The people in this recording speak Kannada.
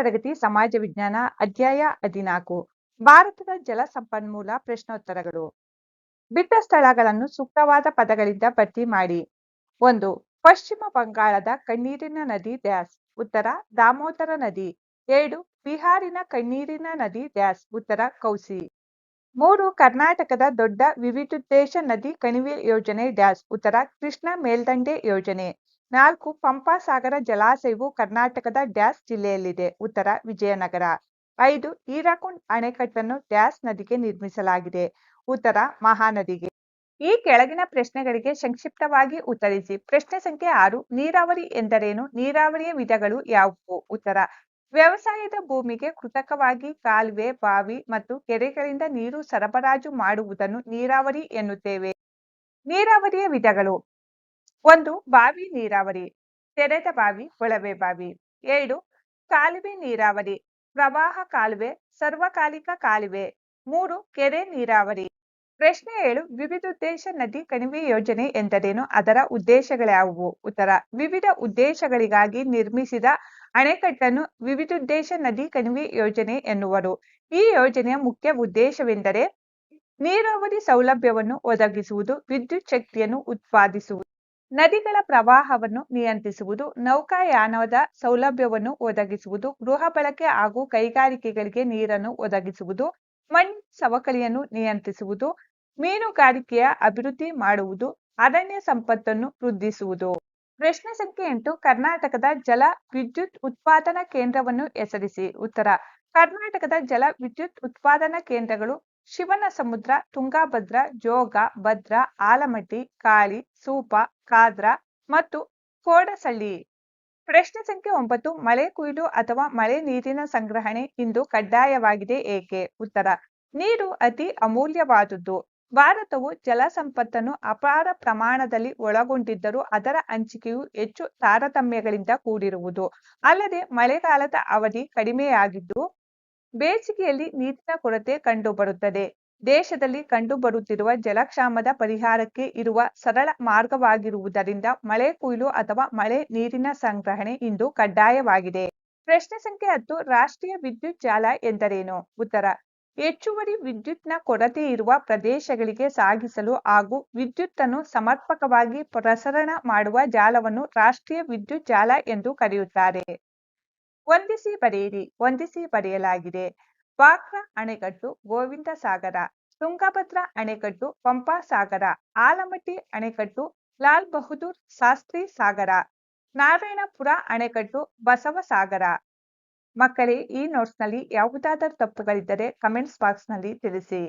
ತರಗತಿ ಸಮಾಜ ವಿಜ್ಞಾನ ಅಧ್ಯಾಯ ಹದಿನಾಲ್ಕು, ಭಾರತದ ಜಲ ಸಂಪನ್ಮೂಲ ಪ್ರಶ್ನೋತ್ತರಗಳು. ಬಿಟ್ಟ ಸ್ಥಳಗಳನ್ನು ಸೂಕ್ತವಾದ ಪದಗಳಿಂದ ಭರ್ತಿ ಮಾಡಿ. ಒಂದು, ಪಶ್ಚಿಮ ಬಂಗಾಳದ ಕಣ್ಣೀರಿನ ನದಿ ಡ್ಯಾಸ್, ಉತ್ತರ ದಾಮೋದರ ನದಿ. ಎರಡು, ಬಿಹಾರಿನ ಕಣ್ಣೀರಿನ ನದಿ ಡ್ಯಾಸ್, ಉತ್ತರ ಕೌಸಿ. ಮೂರು, ಕರ್ನಾಟಕದ ದೊಡ್ಡ ವಿವಿಧೋದ್ದೇಶ ನದಿ ಕಣಿವೆ ಯೋಜನೆ ಡ್ಯಾಸ್, ಉತ್ತರ ಕೃಷ್ಣ ಮೇಲ್ದಂಡೆ ಯೋಜನೆ. ನಾಲ್ಕು ಪಂಪಾ ಸಾಗರ ಜಲಾಶಯವು ಕರ್ನಾಟಕದ ಡ್ಯಾಸ್ ಜಿಲ್ಲೆಯಲ್ಲಿದೆ. ಉತ್ತರ ವಿಜಯನಗರ. ಐದು ಹೀರಾಕುಂಡ್ ಅಣೆಕಟ್ಟನ್ನು ಡ್ಯಾಸ್ ನದಿಗೆ ನಿರ್ಮಿಸಲಾಗಿದೆ. ಉತ್ತರ ಮಹಾನದಿಗೆ. ಈ ಕೆಳಗಿನ ಪ್ರಶ್ನೆಗಳಿಗೆ ಸಂಕ್ಷಿಪ್ತವಾಗಿ ಉತ್ತರಿಸಿ. ಪ್ರಶ್ನೆ ಸಂಖ್ಯೆ ಆರು, ನೀರಾವರಿ ಎಂದರೇನು? ನೀರಾವರಿಯ ವಿಧಗಳು ಯಾವುವು? ಉತ್ತರ, ವ್ಯವಸಾಯದ ಭೂಮಿಗೆ ಕೃತಕವಾಗಿ ಕಾಲುವೆ, ಬಾವಿ ಮತ್ತು ಕೆರೆಗಳಿಂದ ನೀರು ಸರಬರಾಜು ಮಾಡುವುದನ್ನು ನೀರಾವರಿ ಎನ್ನುತ್ತೇವೆ. ನೀರಾವರಿಯ ವಿಧಗಳು. ಒಂದು ಬಾವಿ ನೀರಾವರಿ, ತೆರೆದ ಬಾವಿ, ಕೊಳವೆ ಬಾವಿ. ಎರಡು, ಕಾಲುವೆ ನೀರಾವರಿ, ಪ್ರವಾಹ ಕಾಲುವೆ, ಸರ್ವಕಾಲಿಕ ಕಾಲುವೆ. ಮೂರು, ಕೆರೆ ನೀರಾವರಿ. ಪ್ರಶ್ನೆ ಏಳು, ವಿವಿಧೋದ್ದೇಶ ನದಿ ಕಣಿವೆ ಯೋಜನೆ ಎಂದರೇನು? ಅದರ ಉದ್ದೇಶಗಳ್ಯಾವುವು ಉತ್ತರ, ವಿವಿಧ ಉದ್ದೇಶಗಳಿಗಾಗಿ ನಿರ್ಮಿಸಿದ ಅಣೆಕಟ್ಟನ್ನು ವಿವಿಧೋದ್ದೇಶ ನದಿ ಕಣಿವೆ ಯೋಜನೆ ಎನ್ನುವರು. ಈ ಯೋಜನೆಯ ಮುಖ್ಯ ಉದ್ದೇಶವೆಂದರೆ ನೀರಾವರಿ ಸೌಲಭ್ಯವನ್ನು ಒದಗಿಸುವುದು, ವಿದ್ಯುತ್ ಶಕ್ತಿಯನ್ನು ಉತ್ಪಾದಿಸುವುದು. ನದಿಗಳ ಪ್ರವಾಹವನ್ನು ನಿಯಂತ್ರಿಸುವುದು, ನೌಕಾಯಾನದ ಸೌಲಭ್ಯವನ್ನು ಒದಗಿಸುವುದು, ಗೃಹ ಬಳಕೆ ಹಾಗೂ ಕೈಗಾರಿಕೆಗಳಿಗೆ ನೀರನ್ನು ಒದಗಿಸುವುದು ಮಣ್ಣಿನ ಸವಕಳಿಯನ್ನು ನಿಯಂತ್ರಿಸುವುದು, ಮೀನುಗಾರಿಕೆಯ ಅಭಿವೃದ್ಧಿ ಮಾಡುವುದು, ಅರಣ್ಯ ಸಂಪತ್ತನ್ನು ವೃದ್ಧಿಸುವುದು. ಪ್ರಶ್ನೆ ಸಂಖ್ಯೆ ಎಂಟು, ಕರ್ನಾಟಕದ ಜಲ ವಿದ್ಯುತ್ ಉತ್ಪಾದನಾ ಕೇಂದ್ರವನ್ನು ಹೆಸರಿಸಿ. ಉತ್ತರ, ಕರ್ನಾಟಕದ ಜಲ ವಿದ್ಯುತ್ ಉತ್ಪಾದನಾ ಕೇಂದ್ರಗಳು ಶಿವನ ಸಮುದ್ರ, ತುಂಗಾಭದ್ರ, ಜೋಗ, ಭದ್ರ, ಆಲಮಟ್ಟಿ, ಕಾಳಿ, ಸೂಪ, ಕಾದ್ರ ಮತ್ತು ಕೋಡಸಳ್ಳಿ. ಪ್ರಶ್ನೆ ಸಂಖ್ಯೆ ಒಂಬತ್ತು, ಮಳೆ ಕೊಯ್ಲು ಅಥವಾ ಮಳೆ ನೀರಿನ ಸಂಗ್ರಹಣೆ ಇಂದು ಕಡ್ಡಾಯವಾಗಿದೆ ಏಕೆ? ಉತ್ತರ, ನೀರು ಅತಿ ಅಮೂಲ್ಯವಾದುದು ಭಾರತವು ಜಲ ಸಂಪತ್ತನ್ನು ಅಪಾರ ಪ್ರಮಾಣದಲ್ಲಿ ಒಳಗೊಂಡಿದ್ದರೂ ಅದರ ಹಂಚಿಕೆಯು ಹೆಚ್ಚು ತಾರತಮ್ಯಗಳಿಂದ ಕೂಡಿರುವುದು. ಅಲ್ಲದೆ ಮಳೆಗಾಲದ ಅವಧಿ ಕಡಿಮೆಯಾಗಿದ್ದು ಬೇಸಿಗೆಯಲ್ಲಿ ನೀರಿನ ಕೊರತೆ ಕಂಡುಬರುತ್ತದೆ. ದೇಶದಲ್ಲಿ ಕಂಡುಬರುತ್ತಿರುವ ಜಲಕ್ಷಾಮದ ಪರಿಹಾರಕ್ಕೆ ಇರುವ ಸರಳ ಮಾರ್ಗವಾಗಿರುವುದರಿಂದ ಮಳೆ ಕೊಯ್ಲು ಅಥವಾ ಮಳೆ ನೀರಿನ ಸಂಗ್ರಹಣೆ ಇಂದು ಕಡ್ಡಾಯವಾಗಿದೆ. ಪ್ರಶ್ನೆ ಸಂಖ್ಯೆ ಹತ್ತು, ರಾಷ್ಟ್ರೀಯ ವಿದ್ಯುತ್ ಜಾಲ ಎಂದರೇನು? ಉತ್ತರ, ಹೆಚ್ಚುವರಿ ವಿದ್ಯುತ್ನ ಕೊರತೆ ಇರುವ ಪ್ರದೇಶಗಳಿಗೆ ಸಾಗಿಸಲು ಹಾಗೂ ವಿದ್ಯುತ್ತನ್ನು ಸಮರ್ಪಕವಾಗಿ ಪ್ರಸರಣ ಮಾಡುವ ಜಾಲವನ್ನು ರಾಷ್ಟ್ರೀಯ ವಿದ್ಯುತ್ ಜಾಲ ಎಂದು ಕರೆಯುತ್ತಾರೆ. ಹೊಂದಿಸಿ ಬರೆಯಿರಿ, ವಂದಿಸಿ ಬರೆಯಲಾಗಿದೆ. ವಾಕ್ರ ಅಣೆಕಟ್ಟು, ಗೋವಿಂದ ಸಾಗರ. ತುಂಗಭದ್ರ ಅಣೆಕಟ್ಟು, ಪಂಪಾ ಸಾಗರ. ಆಲಮಟ್ಟಿ ಅಣೆಕಟ್ಟು, ಲಾಲ್ ಬಹದ್ದೂರ್ ಶಾಸ್ತ್ರಿ ಸಾಗರ. ನಾರಾಯಣಪುರ ಅಣೆಕಟ್ಟು, ಬಸವ ಸಾಗರ. ಮಕ್ಕಳೇ, ಈ ನೋಟ್ಸ್ನಲ್ಲಿ ಯಾವುದಾದರೂ ತಪ್ಪುಗಳಿದ್ದರೆ ಕಮೆಂಟ್ಸ್ ಬಾಕ್ಸ್ನಲ್ಲಿ ತಿಳಿಸಿ.